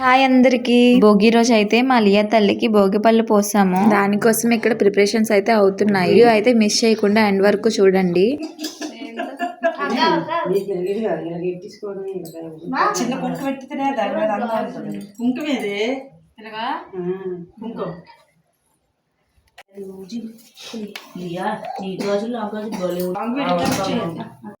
Hi అందరికి. భోగి రోజు అయితే మా లియా తల్లికి భోగి పళ్ళు పోసాము. దానికోసం ఇక్కడ ప్రిపరేషన్స్ అయితే అవుతున్నాయి. వీడియో అయితే మిస్ చేయకుండా ఎండ్ వరకు చూడండి.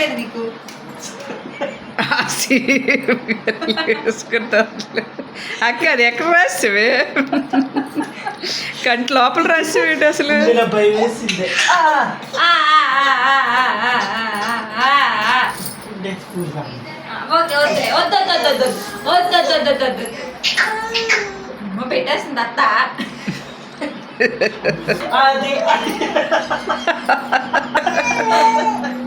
లేదు నీకు. అక్క అది ఎక్కడ రాసివే కంటి లోపల రాసివేంటి అసలు? పెట్టేసింది అత్త. అది.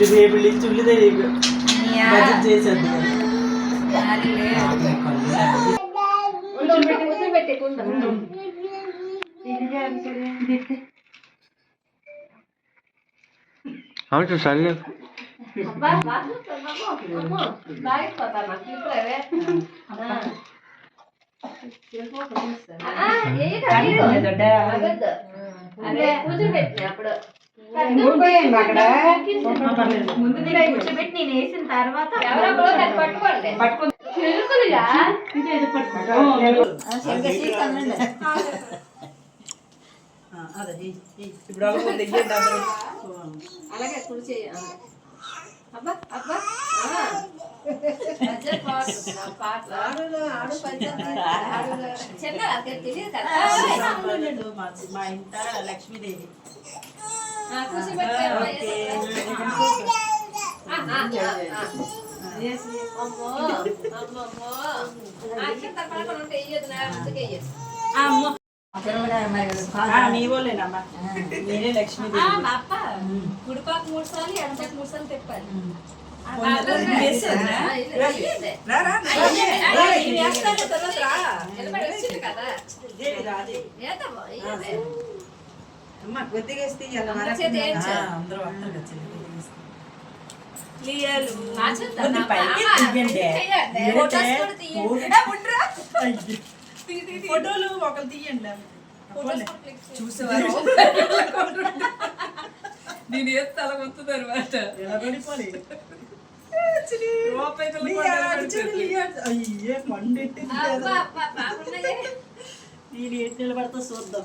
ఇల్లు రేపుళ్ళు చుళ్ళు తెలియదు బడ్జెట్ చేసేది అవును సరే కూర్చోబెట్టిన అప్పుడు కూర్చోబెట్టి నేను మా ఇంట లక్ష్మీదేవి మీ వాళ్ళేనమ్మా నేనే లక్ష్మీ మా కొద్దిగా ఫోటోలు ఒకరు తీయండి. చూసేవారు? నేను ఏ తల వస్తుంది అనమాట ఎలా పడిపోయి నేను ఏంటి నిలబడతా చూద్దాం.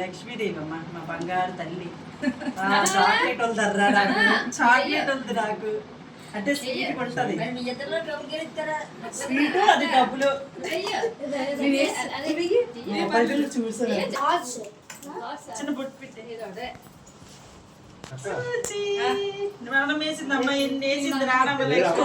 లక్ష్మీదేవి అమ్మ మా బంగారు తల్లి. ఆ, చాక్లెట్ వద్దురా నాకు. చాక్లెట్ వద్దు నాకు. అంటే స్వీట్ కొంటది స్వీట్ అది డబ్బులు. చూసాను. చిన్న బొట్టు పెట్టే. మనం వేసింది అమ్మ ఎన్ని వేసింది? రానమ్మ లక్ష్మి.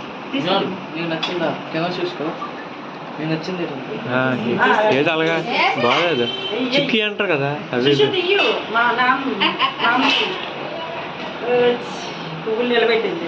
నీకు నచ్చిందా కెమెరా చూసుకో నీకు నచ్చింది ఏది అలాగా బాగాలేదు చిక్కి అంటారు కదా అవి పువ్వులు నిలబెట్టింది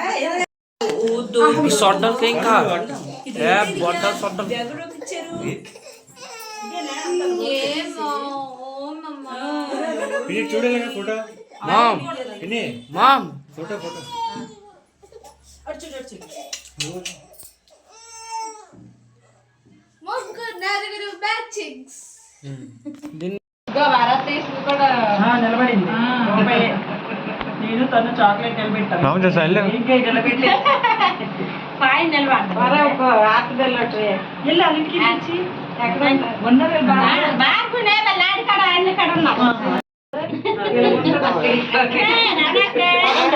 ఏయ్, ఏయ్. సొడ్డలకి ఏ బొడ్డ సొడ్డలు photo mom mom photo photo. ఆ, నిలబడింది రూపాయి. నేను తను చాక్లెట్ నిలబెట్టాను మామూలు సర్లే. ఇంకా నిలబెట్టి. ఫైన్ నిలబడి వర ఒక ఆకు బెల్లట్ వెళ్ళి అన్నిటికీ ఇచ్చి ఎక్కడ ఉన్నది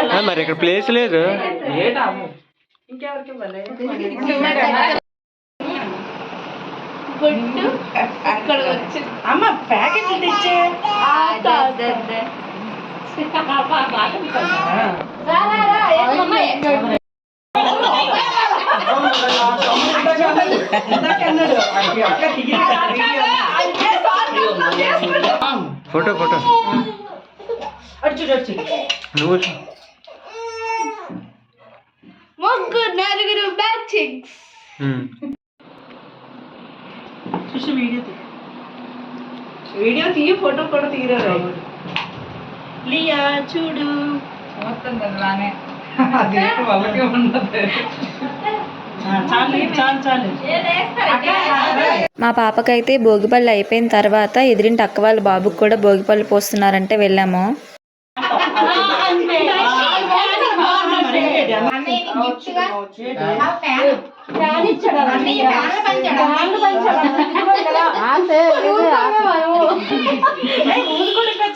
ఆ, మరి ఇక్కడ ప్లేస్ లేదు. ఇంకెవరికి అమ్మ ప్యాకెట్లు తెచ్చే ఇందాకన్నాడు, అక్క అక్క దిగిన ఫోటో ఫోటో అటు చూడు అటు చూడు నువ్వు ముగ్గురు నలుగురు బ్యాచింగ్స్ ఉమ్. చూసి వీడియో తీ వీడియో తీయ ఫోటో కూడా తీయరా లియా చూడు. మా పాపకైతే భోగిపళ్ళు అయిపోయిన తర్వాత ఎదిరింటి అక్క వాళ్ళ బాబుకి కూడా భోగిపళ్ళు పోస్తున్నారంటే వెళ్ళాము.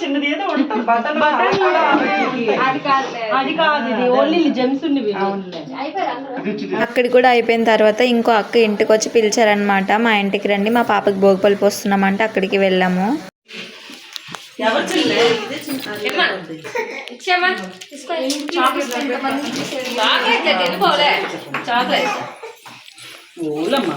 చిన్నది అక్కడి కూడా అయిపోయిన తర్వాత ఇంకో అక్క ఇంటికి వచ్చి పిలిచారనమాట మా ఇంటికి రండి మా పాపకి భోగిపళ్ళు పోస్తున్నామంటే అక్కడికి వెళ్ళాము. ఎవరు చిన్న ఇదే చిన్న ఊలమ్మా